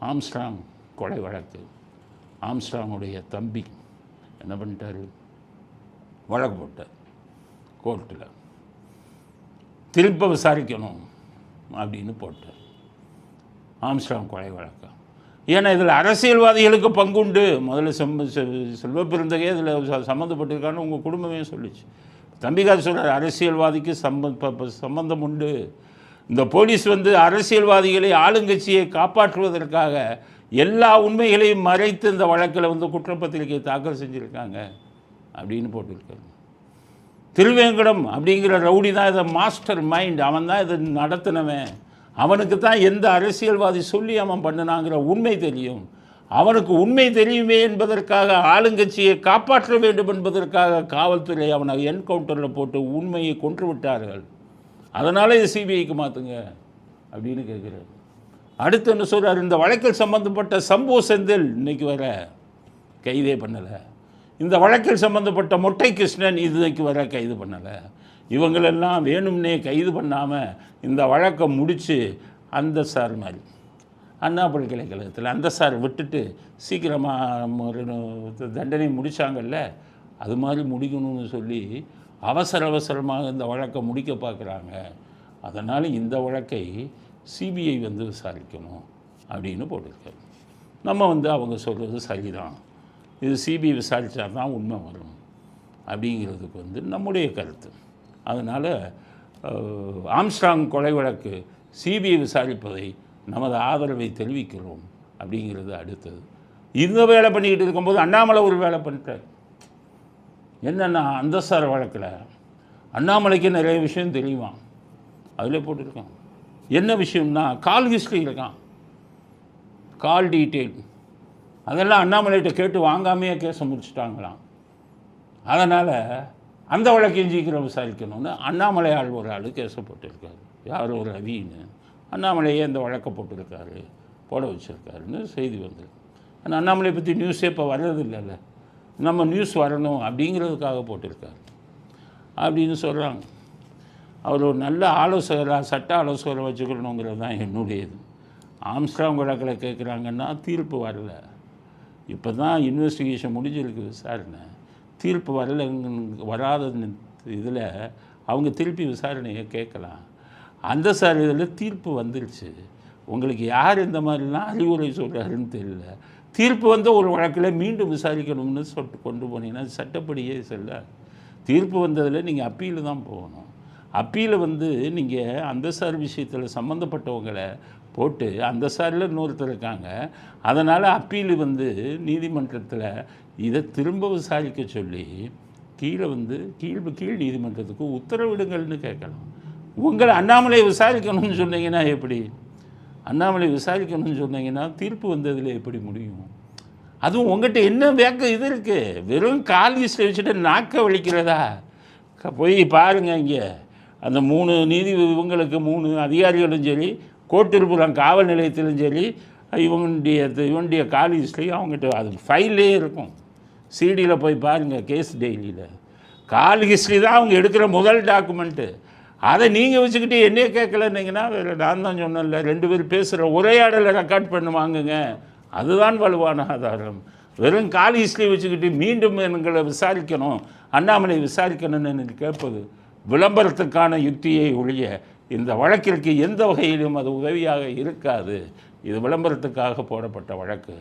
Armstrong கொலை வழக்கு. ஆம்ஸ்ட்ராங்குடைய தம்பி என்ன பண்ணிட்டாரு? வழக்கு போட்டார் கோர்ட்டில். திருப்ப விசாரிக்கணும் அப்படின்னு போட்டார். ஆம்ஸ்ட்ராங் கொலை வழக்கு. ஏன்னா இதில் அரசியல்வாதிகளுக்கு பங்குண்டு. முதல்ல செம்ம செ- செல்வ இதில் சம்மந்தப்பட்டிருக்கான்னு உங்கள் குடும்பமே சொல்லிச்சு. தம்பிகார் சொல்கிறார் அரசியல்வாதிக்கு சம்ப ப- சம்பந்தம் உண்டு. இந்த போலீஸ் வந்து அரசியல்வாதிகளை ஆளுங்கட்சியை காப்பாற்றுவதற்காக எல்லா உண்மைகளையும் மறைத்து இந்த வழக்கில் வந்து குற்றப்பத்திரிகை தாக்கல் செஞ்சுருக்காங்க அப்படின்னு போட்டிருக்காங்க. திருவேங்கடம் அப்படிங்கிற ரவுடி தான் இதை மாஸ்டர் மைண்ட். அவன் தான் இதை நடத்தினவன். அவனுக்கு தான் எந்த அரசியல்வாதி சொல்லி அவன் பண்ணினாங்கிற உண்மை தெரியும். அவனுக்கு உண்மை தெரியுமே என்பதற்காக ஆளுங்கட்சியை காப்பாற்ற வேண்டும் என்பதற்காக காவல்துறை அவனை என்கவுண்டரில் போட்டு உண்மையை கொன்று விட்டார்கள். அதனால் இது சிபிஐக்கு மாற்றுங்க அப்படின்னு கேட்குறாரு அடுத்து என்ன சொல்கிறார் இந்த வழக்கில் சம்பந்தப்பட்ட சம்பு செந்தில் இன்னைக்கு வர கைதே பண்ணலை. இந்த வழக்கில் சம்பந்தப்பட்ட மொட்டை கிருஷ்ணன் இதுக்கு வர கைது பண்ணலை. இவங்களெல்லாம் வேணும்னே கைது பண்ணாமல் இந்த வழக்கை முடித்து அந்த சார் மாதிரி. அண்ணா பல்கலைக்கழகத்தில் அந்த சார் விட்டுட்டு சீக்கிரமாக ஒரு தண்டனை முடித்தாங்கல்ல அது மாதிரி முடிக்கணும்னு சொல்லி அவசர அவசரமாக இந்த வழக்கை முடிக்க பார்க்குறாங்க. அதனால் இந்த வழக்கை சிபிஐ வந்து விசாரிக்கணும் அப்படின்னு போட்டிருக்காரு நம்ம வந்து அவங்க சொல்கிறது சரிதான். இது சிபிஐ விசாரித்தா தான் உண்மை வரும் அப்படிங்கிறதுக்கு வந்து நம்முடைய கருத்து. அதனால் ஆம்ஸ்ட்ராங் கொலை வழக்கு சிபிஐ விசாரிப்பதை நமது ஆதரவை தெரிவிக்கிறோம் அப்படிங்கிறது அடுத்தது. இந்த வேலை பண்ணிக்கிட்டு இருக்கும்போது அண்ணாமலை ஒரு வேலை பண்ணிட்டார். என்னென்னா அந்தஸ்தார வழக்கில் அண்ணாமலைக்கு நிறைய விஷயம் தெரியுமா அதில் போட்டிருக்கான். என்ன விஷயம்னா கால் ஹிஸ்ட்ரி இருக்கான். கால் டீட்டெயில் அதெல்லாம் அண்ணாமலைகிட்ட கேட்டு வாங்காமையே கேஸை முடிச்சுட்டாங்களாம். அதனால் அந்த வழக்கையும் சீக்கிரம் விசாரிக்கணும்னு அண்ணாமலை ஆள் ஒரு ஆள் கேஸை போட்டிருக்காரு. யார்? ஒரு ரவின்னு. அண்ணாமலையே இந்த வழக்கை போட்டிருக்காரு போட வச்சுருக்காருன்னு செய்தி வந்திருக்கு. ஆனால் அண்ணாமலை பற்றி நியூஸே இப்போ வர்றதில்லைல்ல. நம்ம நியூஸ் வரணும் அப்படிங்கிறதுக்காக போட்டிருக்காரு. அப்படின்னு சொல்கிறாங்க அவர் ஒரு நல்ல ஆலோசகராக சட்ட ஆலோசகரை வச்சுக்கணுங்கிறது தான் என்னுடையது. ஆம்ஸ்ட்ராங் வழக்கில் கேட்குறாங்கன்னா தீர்ப்பு வரல. இப்போ தான் இன்வெஸ்டிகேஷன் முடிஞ்சிருக்கு விசாரணை. தீர்ப்பு வரல வராத இதில் அவங்க திருப்பி விசாரணையை கேட்கலாம். அந்த சார் இதில் தீர்ப்பு வந்துருச்சு. உங்களுக்கு யார் இந்த மாதிரிலாம் அறிவுரை சொல்கிறாருன்னு தெரியல. தீர்ப்பு வந்து ஒரு வழக்கில் மீண்டும் விசாரிக்கணும்னு சொல்லிட்டு கொண்டு போனீங்கன்னா சட்டப்படியே செல்ல. தீர்ப்பு வந்ததில் நீங்கள் அப்பீல் தான் போகணும். அப்பீலை வந்து நீங்கள் அந்த சார் விஷயத்தில் சம்மந்தப்பட்டவங்களை போட்டு அந்த சாரில் இன்னொருத்தர் இருக்காங்க. அதனால் அப்பீல் வந்து நீதிமன்றத்தில் இதை திரும்ப விசாரிக்க சொல்லி கீழே வந்து கீழ் கீழ் நீதிமன்றத்துக்கு உத்தரவிடுங்கள்னு கேட்கலாம் உங்களை அண்ணாமலை விசாரிக்கணும்னு சொன்னீங்கன்னா எப்படி? அண்ணாமலை விசாரிக்கணும்னு சொன்னீங்கன்னா தீர்ப்பு வந்ததில் எப்படி முடியும்? அதுவும் உங்கள்கிட்ட என்ன வேக்க இது இருக்குது வெறும் கால் லிஸ்ட்டை வச்சுட்டு நாக்க வலிக்கிறதா? போய் பாருங்க இங்கே. அந்த மூணு நீதி இவங்களுக்கு மூணு அதிகாரிகளும் சரி கோட்டிருப்புறம் காவல் நிலையத்திலும் சரி இவனுடைய இவனுடைய கால் லிஸ்ட்லேயும் அவங்ககிட்ட அது ஃபைல்லே இருக்கும். சிடியில் போய் பாருங்கள் கேஸ் டெய்லியில். கால் ஹிஸ்ட்ரி தான் அவங்க எடுக்கிற முதல் டாக்குமெண்ட்டு. அதை நீங்கள் வச்சுக்கிட்டு என்னையே கேட்கலன்னீங்கன்னா வேறு நான் தான் சொன்னேன்ல ரெண்டு பேர் பேசுகிற உரையாடலை ரெக்கார்ட் பண்ணி வாங்குங்க. அதுதான் வலுவான ஆதாரம். வெறும் காலி இஸ்லி வச்சுக்கிட்டு மீண்டும் எங்களை விசாரிக்கணும் அண்ணாமலை விசாரிக்கணும்னு எனக்கு கேட்பது விளம்பரத்துக்கான யுக்தியை ஒழிய இந்த வழக்கிற்கு எந்த வகையிலும் அது உதவியாக இருக்காது. இது விளம்பரத்துக்காக போடப்பட்ட வழக்கு.